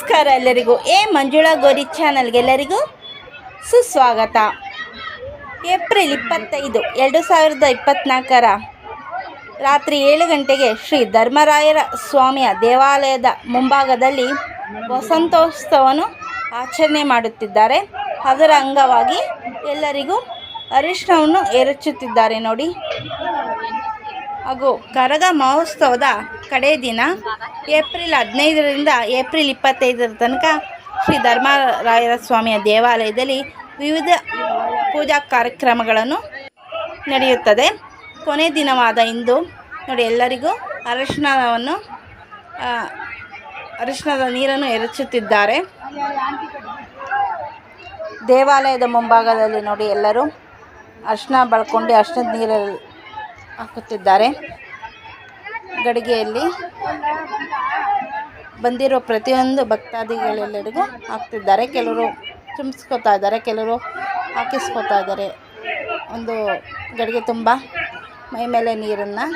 ನಮಸ್ಕಾರ ಎಲ್ಲರಿಗೂ. ಎ ಮಂಜುಳಾ ಗೋರಿ ಚಾನಲ್ಗೆಲ್ಲರಿಗೂ ಸುಸ್ವಾಗತ. ಏಪ್ರಿಲ್ ಇಪ್ಪತ್ತೈದು, ಎರಡು ಸಾವಿರದ ಇಪ್ಪತ್ತ್ನಾಲ್ಕರ ರಾತ್ರಿ ಏಳು ಗಂಟೆಗೆ ಶ್ರೀ ಧರ್ಮರಾಯರ ಸ್ವಾಮಿಯ ದೇವಾಲಯದ ಮುಂಭಾಗದಲ್ಲಿ ವಸಂತೋತ್ಸವವನ್ನು ಆಚರಣೆ ಮಾಡುತ್ತಿದ್ದಾರೆ. ಅದರ ಅಂಗವಾಗಿ ಎಲ್ಲರಿಗೂ ಅರಿಶಿಣವನ್ನು ಎರಚುತ್ತಿದ್ದಾರೆ ನೋಡಿ. ಹಾಗೂ ಕರಗ ಮಹೋತ್ಸವದ ಕಡೆ ದಿನ ಏಪ್ರಿಲ್ ಹದಿನೈದರಿಂದ ಏಪ್ರಿಲ್ ಇಪ್ಪತ್ತೈದರ ತನಕ ಶ್ರೀ ಧರ್ಮರಾಯರ ಸ್ವಾಮಿಯ ದೇವಾಲಯದಲ್ಲಿ ವಿವಿಧ ಪೂಜಾ ಕಾರ್ಯಕ್ರಮಗಳನ್ನು ನಡೆಯುತ್ತದೆ. ಕೊನೆ ದಿನವಾದ ಇಂದು ನೋಡಿ ಎಲ್ಲರಿಗೂ ಅರಿಶಿಣವನ್ನು ಆ, ಅರಿಶಿಣದ ನೀರನ್ನು ಎರಚುತ್ತಿದ್ದಾರೆ. ದೇವಾಲಯದ ಮುಂಭಾಗದಲ್ಲಿ ನೋಡಿ ಎಲ್ಲರೂ ಅರಿಶಿಣ ಬಳ್ಕೊಂಡು ಅರಿಶಿಣದ ನೀರಲ್ಲಿ ಹಾಕುತ್ತಿದ್ದಾರೆ. ಗಡಿಗೆಯಲ್ಲಿ ಬಂದಿರೋ ಪ್ರತಿಯೊಂದು ಭಕ್ತಾದಿಗಳೆಲ್ಲರಿಗೂ ಹಾಕ್ತಿದ್ದಾರೆ. ಕೆಲವರು ಚುಮ್ಸ್ಕೊತಾ ಇದ್ದಾರೆ, ಕೆಲವರು ಹಾಕಿಸ್ಕೊತಾ ಇದ್ದಾರೆ. ಒಂದು ಗಡಿಗೆ ತುಂಬ, ಮೈ ಮೇಲೆ ನೀರನ್ನು.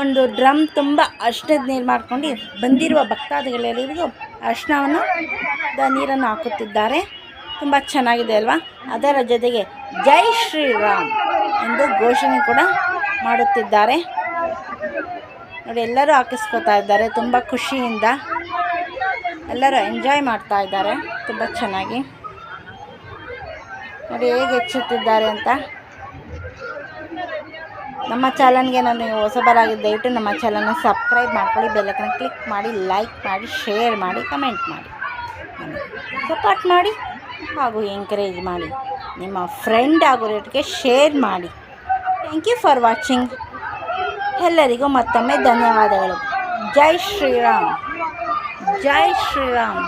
ಒಂದು ಡ್ರಮ್ ತುಂಬ ಅಷ್ಟದ ನೀರು ಮಾಡ್ಕೊಂಡು ಬಂದಿರುವ ಭಕ್ತಾದಿಗಳೆಲ್ಲರಿಗೂ ಅರ್ಶನವನ್ನು ನೀರನ್ನು ಹಾಕುತ್ತಿದ್ದಾರೆ. ತುಂಬ ಚೆನ್ನಾಗಿದೆ ಅಲ್ವಾ? ಅದರ ಜೊತೆಗೆ ಜೈ ಶ್ರೀರಾಮ್. ಎಂದು ಘೋಷಣೆ ಕೂಡ ಮಾಡುತ್ತಿದ್ದಾರೆ. ನೋಡಿ, ಎಲ್ಲರೂ ಹಾಕಿಸ್ಕೊತಾ ಇದ್ದಾರೆ. ತುಂಬ ಖುಷಿಯಿಂದ ಎಲ್ಲರೂ ಎಂಜಾಯ್ ಮಾಡ್ತಾ ಇದ್ದಾರೆ. ತುಂಬ ಚೆನ್ನಾಗಿ. ನೋಡಿ, ಹೇಗೆ ಹೆಚ್ಚುತ್ತಿದ್ದಾರೆ ಅಂತ. ನಮ್ಮ ಚಾನಲ್ಗೆ ನಾನು ಹೊಸಬರಾಗಿದ್ದ ದಯವಿಟ್ಟು ನಮ್ಮ ಚಾನಲ್ನ ಸಬ್ಸ್ಕ್ರೈಬ್ ಮಾಡ್ಕೊಳ್ಳಿ ಬೆಲ್ಲಕ್ಕನ ಕ್ಲಿಕ್ ಮಾಡಿ ಲೈಕ್ ಮಾಡಿ ಶೇರ್ ಮಾಡಿ ಕಮೆಂಟ್ ಮಾಡಿ. ಸಪೋರ್ಟ್ ಮಾಡಿ ಹಾಗೂ ಎಂಕರೇಜ್ ಮಾಡಿ. ನಿಮ್ಮ ಫ್ರೆಂಡ್ ಆಗಿರೋರಿಗೆ ಶೇರ್ ಮಾಡಿ. ಥ್ಯಾಂಕ್ ಯು ಫಾರ್ ವಾಚಿಂಗ್ ಎಲ್ಲರಿಗೂ ಮತ್ತೊಮ್ಮೆ ಧನ್ಯವಾದಗಳು. ಜೈ ಶ್ರೀರಾಮ್. ಜೈ ಶ್ರೀರಾಮ್.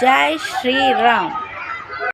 ಜೈ ಶ್ರೀರಾಮ್.